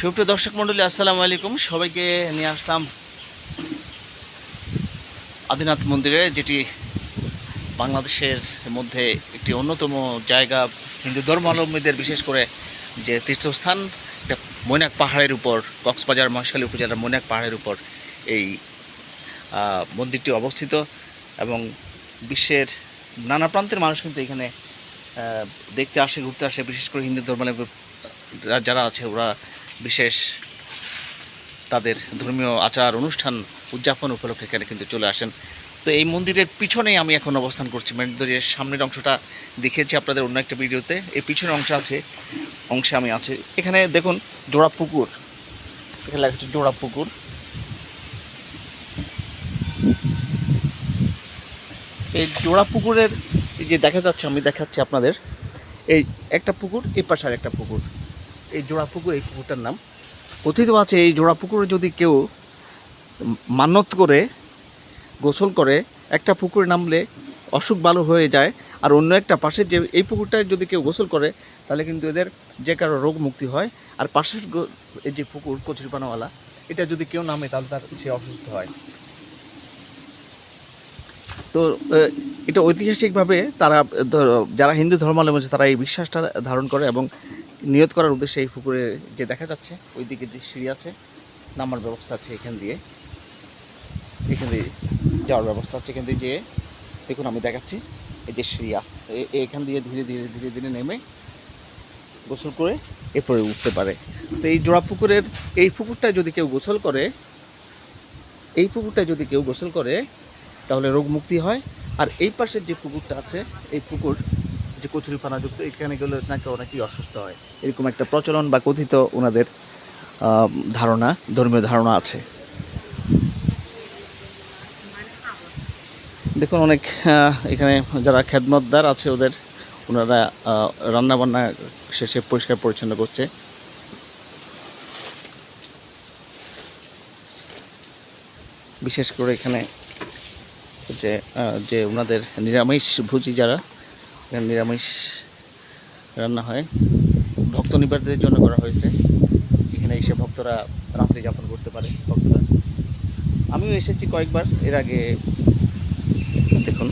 সুপ্রিয় দর্শক মণ্ডলী, আসসালামু আলাইকুম। সবাইকে নিয়ে আসলাম আদিনাথ মন্দিরে, যেটি বাংলাদেশের মধ্যে একটি অন্যতম জায়গা। হিন্দু ধর্মাবলম্বীদের বিশেষ করে যে তীর্থস্থান, এটা মৈনাক পাহাড়ের উপর, কক্সবাজার মহেশখালী উপজেলার মৈনাক পাহাড়ের উপর এই মন্দিরটি অবস্থিত এবং বিশ্বের নানা প্রান্তের মানুষ কিন্তু এখানে দেখতে আসে, ঘুরতে আসে। বিশেষ করে হিন্দু ধর্মাবলম্বী যারা আছে, ওরা বিশেষ তাদের ধর্মীয় আচার, অনুষ্ঠান, উদযাপন উপলক্ষে এখানে কিন্তু চলে আসেন। তো এই মন্দিরের পিছনেই আমি এখন অবস্থান করছি। মন্দিরের সামনের অংশটা দেখিয়েছি আপনাদের অন্য একটা ভিডিওতে। এই পিছনের অংশ আছে, অংশে আমি আছি। এখানে দেখুন, জোড়া পুকুর। এখানে লেখা হচ্ছে জোড়া পুকুর। এই জোড়া পুকুরের যে দেখা যাচ্ছে, আমি দেখাচ্ছি আপনাদের। এই একটা পুকুর এই পাশে আর একটা পুকুর। এই জোড়া পুকুর এই পুকুরটার নাম। কথিত আছে, এই জোড়া পুকুরে যদি কেউ মান্যত করে, গোসল করে, একটা পুকুরে নামলে অসুখ ভালো হয়ে যায়, আর অন্য একটা পাশের যে, এই পুকুরটায় যদি কেউ গোসল করে, তাহলে কিন্তু এদের যে কারও রোগ মুক্তি হয়। আর পাশের এই যে পুকুর, কচুরিপানাওয়ালা, এটা যদি কেউ নামে, তাহলে তার, সে অসুস্থ হয়। তো এটা ঐতিহাসিকভাবে তারা যারা হিন্দু ধর্মাবলম্বী আছে, তারা এই বিশ্বাসটা ধারণ করে এবং নিয়ত করার উদ্দেশ্যে এই পুকুরে যে দেখা যাচ্ছে ওই ওইদিকে যে সিঁড়ি আছে, নামার ব্যবস্থা আছে এখান দিয়ে। এখান দিয়ে যাওয়ার ব্যবস্থা আছে। এখান দিয়ে যে দেখুন, আমি দেখাচ্ছি। এই যে সিঁড়ি আস, এ- এখান দিয়ে ধীরে ধীরে ধীরে ধীরে নেমে গোসল করে এরপরে উঠতে পারে। তো এই জোড়া পুকুরের, এই পুকুরটা যদি কেউ গোসল করে, এই পুকুরটা যদি কেউ গোসল করে, তাহলে রোগ মুক্তি হয়। আর এই পাশের যে পুকুরটা আছে, এই পুকুর যে কচুরি পানাযুক্ত এখানে গেলে নাকি অনেকেই অসুস্থ হয়। এরকম একটা প্রচলন বা কথিত ওনাদের ধারণা, ধর্মীয় ধারণা আছে। দেখুন, অনেক এখানে যারা খেদমতদার আছে ওদের, ওনারা রান্নাবান্না শেষে পরিষ্কার পরিচ্ছন্ন করছে। বিশেষ করে এখানে যে যে ওনাদের নিরামিষ ভুজি যারা এখানে নিরামিষ রান্না হয়। ভক্ত নিবারদের জন্য করা হয়েছে। এখানে এসে ভক্তরা রাত্রি যাপন করতে পারে, ভক্তরা। আমিও এসেছি কয়েকবার। এর আগে দেখুন